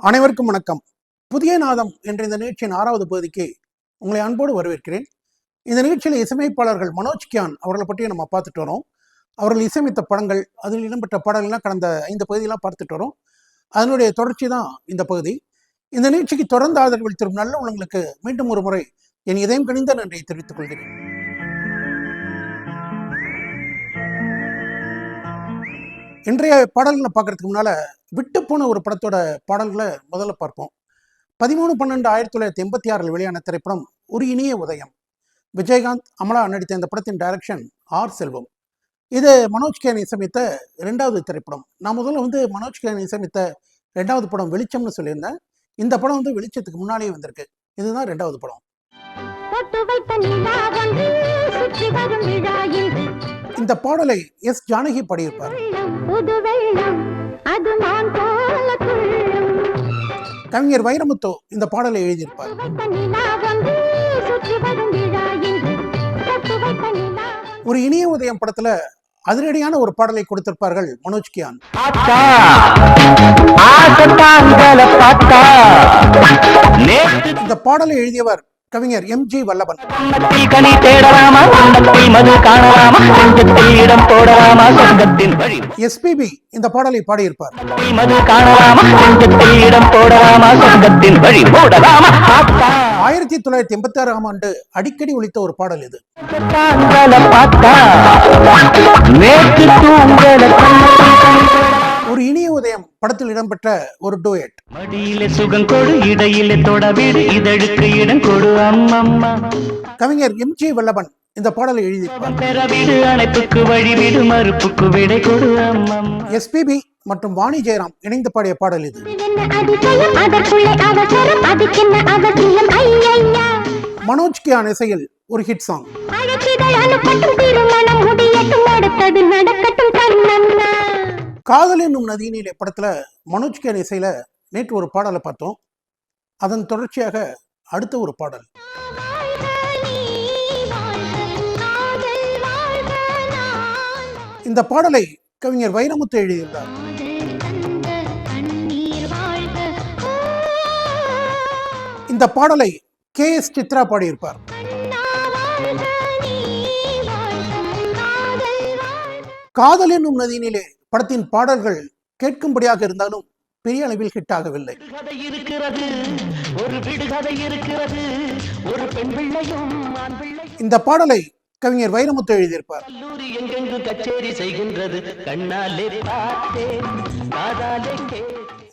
அனைவருக்கும் வணக்கம். புதிய நாதம் என்ற இந்த நிகழ்ச்சியின் ஆறாவது பகுதிக்கு உங்களை அன்போடு வரவேற்கிறேன். இந்த நிகழ்ச்சியில் இசையமைப்பாளர்கள் மனோஜ் கியான் அவர்களை பற்றி நம்ம பார்த்துட்டு வரோம். அவர்கள் இசையமைத்த படங்கள் அதில் இடம்பெற்ற பாடல்கள்லாம் கடந்த ஐந்து பகுதியெல்லாம் பார்த்துட்டு வரோம். அதனுடைய தொடர்ச்சி தான் இந்த பகுதி. இந்த நிகழ்ச்சிக்கு தொடர்ந்து ஆதரவு நல்ல உள்ளங்களுக்கு மீண்டும் ஒரு முறை என் இதயம் கணிந்த நன்றியை தெரிவித்துக் கொள்கிறேன். இன்றைய பாடல்களை பார்க்கறதுக்கு முன்னால விட்டு போன ஒரு படத்தோட பாடல்களை முதல்ல பார்ப்போம். பதிமூணு பன்னெண்டு ஆயிரத்தி தொள்ளாயிரத்தி எண்பத்தி ஆறில் வெளியான திரைப்படம் ஒரு இனிய உதயம். விஜயகாந்த் அமலா நடித்த இந்த படத்தின் டைரக்ஷன் ஆர் செல்வம். இது மனோஜ் கேன் இசையமைத்த இரண்டாவது திரைப்படம். நான் முதல்ல வந்து மனோஜ் கேன் இசையமைத்த ரெண்டாவது படம் வெளிச்சம்னு சொல்லியிருந்தேன். இந்த படம் வந்து வெளிச்சத்துக்கு முன்னாலேயே வந்திருக்கு. இதுதான் ரெண்டாவது படம். இந்த பாடலை எஸ் ஜானகி பாடியிருப்பார். புது வெள்ளம் அது மான் போல துள்ளும் கவிஞர் வைரமுத்து இந்த பாடலை எழுதியிருப்பார். ஒரு இனிய உதயம் படத்துல அதிரடியான ஒரு பாடலை கொடுத்திருப்பார்கள் மனோஜ் கியான். இந்த பாடலை எழுதியவர் கவிஞர் எம் ஜி வல்லபன். எஸ்பிபி இந்த பாடலை பாடியிருப்பார். ஆயிரத்தி தொள்ளாயிரத்தி எண்பத்தி ஆறாம் ஆண்டு அடிக்கடி ஒழித்த ஒரு பாடல் இது. ஒரு இனிய உதயம் படத்தில் இடம்பெற்ற ஒரு டூயட் மடியிலே சுகம் கொடு இடையிலே தொட விடு இதழுக்கு இடம் கொடு அம்மம்மா. கவிஞர் எம். ஜி. வல்லபன் இந்த பாடலை எழுதியிருப்பார். பெற விடு அணைப்புக்கு வழி விடு மறுப்புக்கு விடை கொடு எஸ்பிபி மற்றும் வாணி ஜெயராம் இணைந்து பாடிய பாடல் இது. மனோஜ் கியான் இசையில் ஒரு ஹிட் சாங் காதல் என்னும் நதியினிலே படத்துல மனோஜ் கியான் இசையில நேற்று ஒரு பாடலை பார்த்தோம். அதன் தொடர்ச்சியாக அடுத்த ஒரு பாடல். இந்த பாடலை கவிஞர் வைரமுத்து எழுதியிருந்தார். இந்த பாடலை கே எஸ் சித்ரா பாடியிருப்பார். காதல் என்னும் நதியினிலே படத்தின் பாடல்கள் கேட்கும்படியாக இருந்தாலும் பெரிய அளவில் ஹிட் ஆகவில்லை. இந்த பாடலை கவிஞர் வைரமுத்து எழுதியிருப்பார்.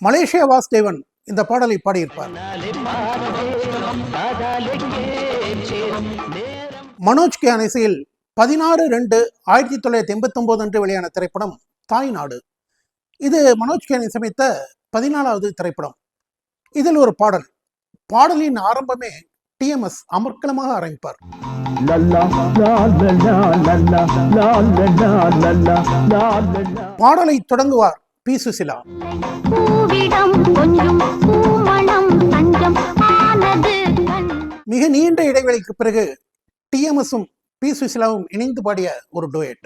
மலேசியா வாஸ்தேவன் இந்த பாடலை பாடியிருப்பார். மனோஜ் கே இசையில் பதினாறு ரெண்டு ஆயிரத்தி தொள்ளாயிரத்தி எண்பத்தி ஒன்பது அன்று வெளியான திரைப்படம் தாய் நாடு இது மனோஜ் கேன் சமைத்த பதினாலாவது திரைப்படம். இதில் ஒரு பாடல். பாடலின் ஆரம்பமே டிஎம்எஸ் அமர்க்கலமாக ஆரம்பிப்பார். பாடலை தொடங்குவார் பி சுசிலா. மிக நீண்ட இடைவெளிக்கு பிறகு டிஎம்எஸும் பி சுசிலாவும் இணைந்து பாடிய ஒரு டோயட்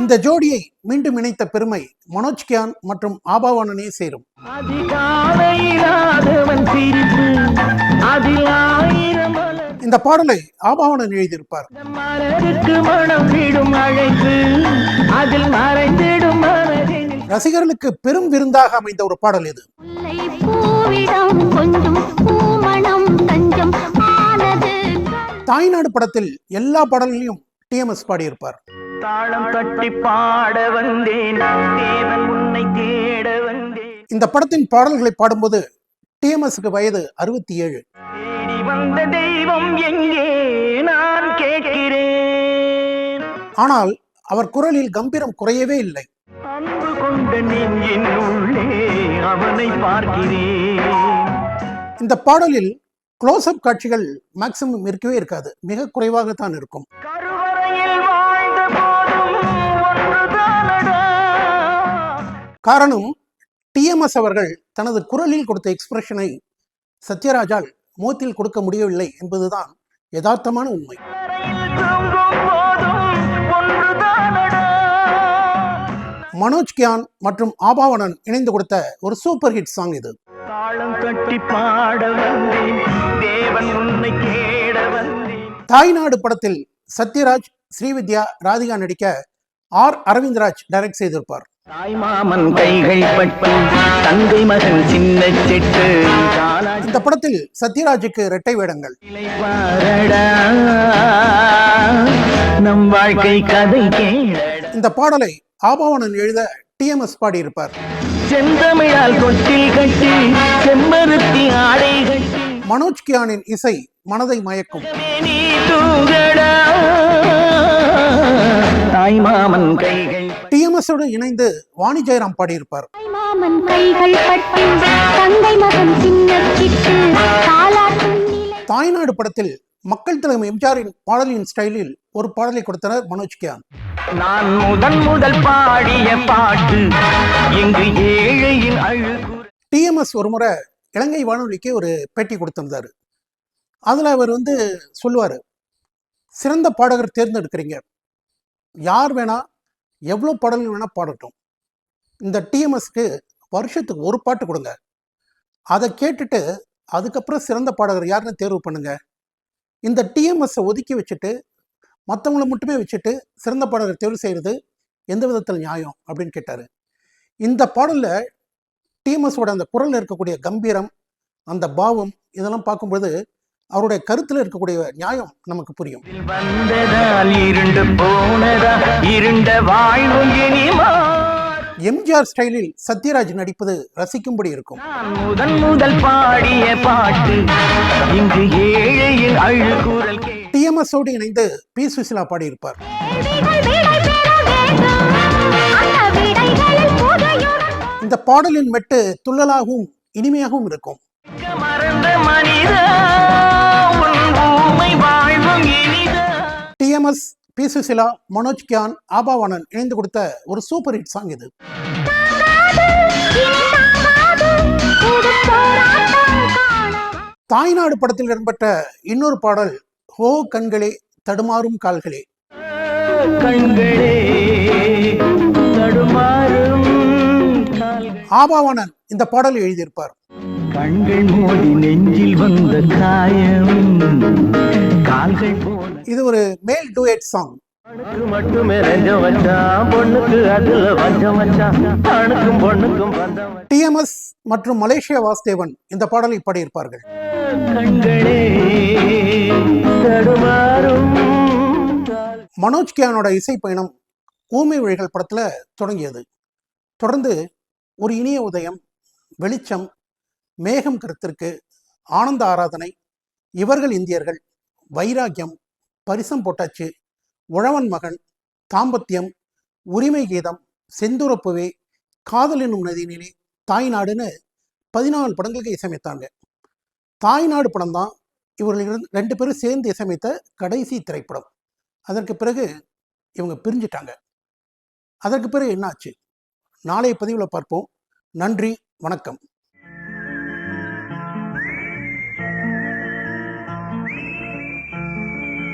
இந்த ஜோடியை மீண்டும் இணைத்த பெருமை மனோஜ் கியான் மற்றும் ஆபாவானனே சேரும். இந்த பாடலை ஆபாவணன் எழுதியிருப்பார். ரசிகர்களுக்கு பெரும் விருந்தாக அமைந்த ஒரு பாடல் இது. தாய்நாடு படத்தில் எல்லா பாடல்களையும் டிஎம்எஸ் பாடியிருப்பார். தாளம் தட்டி பாட வந்தேன். இந்த படத்தின் பாடல்களை பாடும்போது டிஎம்எஸ்க்கு வயது அறுபத்தி ஏழு தேடி வந்த தெய்வம் எங்கே? நான் கேட்கிறேன். ஆனால் அவர் குரலில் கம்பீரம் குறையவே இல்லை. அன்பு கொண்ட நெஞ்சின் உள்ளே அவனை பார்க்கிறேன். இந்த பாடலில் க்ளோஸ்அப் காட்சிகள் மேக்சிமம் இருக்கவே இருக்காது. மிக குறைவாகத்தான் இருக்கும். காரணம் டிஎம்எஸ் அவர்கள் தனது குரலில் கொடுத்த எக்ஸ்பிரஷனை சத்யராஜால் முகத்தில் கொடுக்க முடியவில்லை என்பதுதான் யதார்த்தமான உண்மை. மனோஜ் கியான் மற்றும் ஆபாவனன் இணைந்து கொடுத்த ஒரு சூப்பர் ஹிட் சாங் இது. தாளம் கட்டி பாட வந்தேன். தேவன் உன்னை கேட வந்தேன். தாய்நாடு படத்தில் சத்யராஜ் ஸ்ரீவித்யா ராதிகா நடிக்க ஆர். அரவிந்த்ராஜ் டைரக்ட் செய்திருப்பார். தாய் மாமன் கைகள் பட்டு தந்தை மகன் சின்ன செட்டு இந்த படத்தில் சத்யராஜுக்கு இரட்டை வேடங்கள். நம் வாழ்க்கை கதை இந்த பாடலை ஆபாவனன் எழுத டிஎம்எஸ் பாடியிருப்பார். செந்தமிழால் தொட்டில் கட்டி செம்பருத்தி ஆடை கட்டி. மனோஜ் கியானின் இசை மனதை மயக்கும். தாய் மாமன் கைகள் டிஎம்எஸ் ஓடு இணைந்து வாணி ஜெயராம் பாடியிருப்பார். மாமன் கைகள் பட்டு தங்கை மகன் சின்ன தாய்நாடு படத்தில் மக்கள் தலைமை எம்ஜிஆரின் பாடலின் ஸ்டைலில் ஒரு பாடலை கொடுத்தனர் மனோஜ் கியான் நான் முதன் முதல் பாடிய பாட்டு இங்கு ஏழையின் டிஎம்எஸ் ஒரு முறை இலங்கை வானொலிக்கு ஒரு பேட்டி கொடுத்திருந்தாரு. அதில் அவர் வந்து சொல்லுவார் சிறந்த பாடகர் தேர்ந்தெடுக்கிறீங்க. யார் வேணா எவ்வளோ பாடல்கள் வேணால் பாடட்டும். இந்த டிஎம்எஸ்க்கு வருஷத்துக்கு ஒரு பாட்டு கொடுங்க. அதை கேட்டுட்டு அதுக்கப்புறம் சிறந்த பாடகர் யாருன்னு தேர்வு பண்ணுங்க. இந்த டிஎம்எஸ்ஸை ஒதுக்கி வச்சுட்டு மற்றவங்களை மட்டுமே வச்சுட்டு சிறந்த பாடகர் தேர்வு செய்கிறது எந்த விதத்தில் நியாயம் அப்படின்னு கேட்டார். இந்த பாடலில் டிஎம்எஸோட அந்த குரலில் இருக்கக்கூடிய கம்பீரம் அந்த பாவம் இதெல்லாம் பார்க்கும்போது அவருடைய கருத்தில் இருக்கக்கூடிய நியாயம் நமக்கு புரியும். வந்ததால் இருண்டு போனதா? இருண்ட வாழ்வு இனிமா எம்ஜிஆர் ஸ்டைலில் சத்யராஜ் நடிப்பது ரசிக்கும்படி இருக்கும். நான் முதன் முதல் பாடிய பாட்டு. ஏழையின் அழுகுரல் டிஎம்எஸோடு இணைந்து பி சுசிலா பாடியிருப்பார். இந்த பாடலின் மெட்டு துள்ளலாகவும் இனிமையாகவும் இருக்கும். டிஎம்எஸ் பி சுசிலா மனோஜ் கியான் ஆபாவானன் இணைந்து கொடுத்த ஒரு சூப்பர் ஹிட் சாங் இது. தாய்நாடு படத்தில் இடம்பெற்ற இன்னொரு பாடல் ஹோ கண்களே தடுமாறும் கால்களே. கண்களே ஆபாவானன் இந்த பாடலை எழுதியிருப்பார். கண்கள் மூடி நெஞ்சில் வந்த காயம். கால்கள் போல இது ஒரு மேல் டூயட் சாங். டிஎம்எஸ் மற்றும் மலேசியா வாசுதேவன் இந்த பாடலை பாடியிருப்பார்கள். மனோஜ் கியானோட இசை பயணம் ஊமை வழிகள் படத்துல தொடங்கியது. தொடர்ந்து ஒரு இனிய உதயம் வெளிச்சம் மேகம் கருத்திற்கு ஆனந்த ஆராதனை இவர்கள் இந்தியர்கள் வைராக்கியம் பரிசம் போட்டாச்சு உழவன் மகன் தாம்பத்தியம் உரிமை கீதம் செந்துரப்புவே காதல் என்னும் நதியினிலே தாய்நாடுன்னு பதினாலு படங்களுக்கு இசையமைத்தாங்க. தாய்நாடு படம் தான் இவர்கள் ரெண்டு பேரும் சேர்ந்து இசையமைத்த கடைசி திரைப்படம். அதற்கு பிறகு இவங்க பிரிஞ்சிட்டாங்க. அதற்கு பிறகு என்னாச்சு? நாளைய பதிவில் பார்ப்போம். நன்றி வணக்கம்.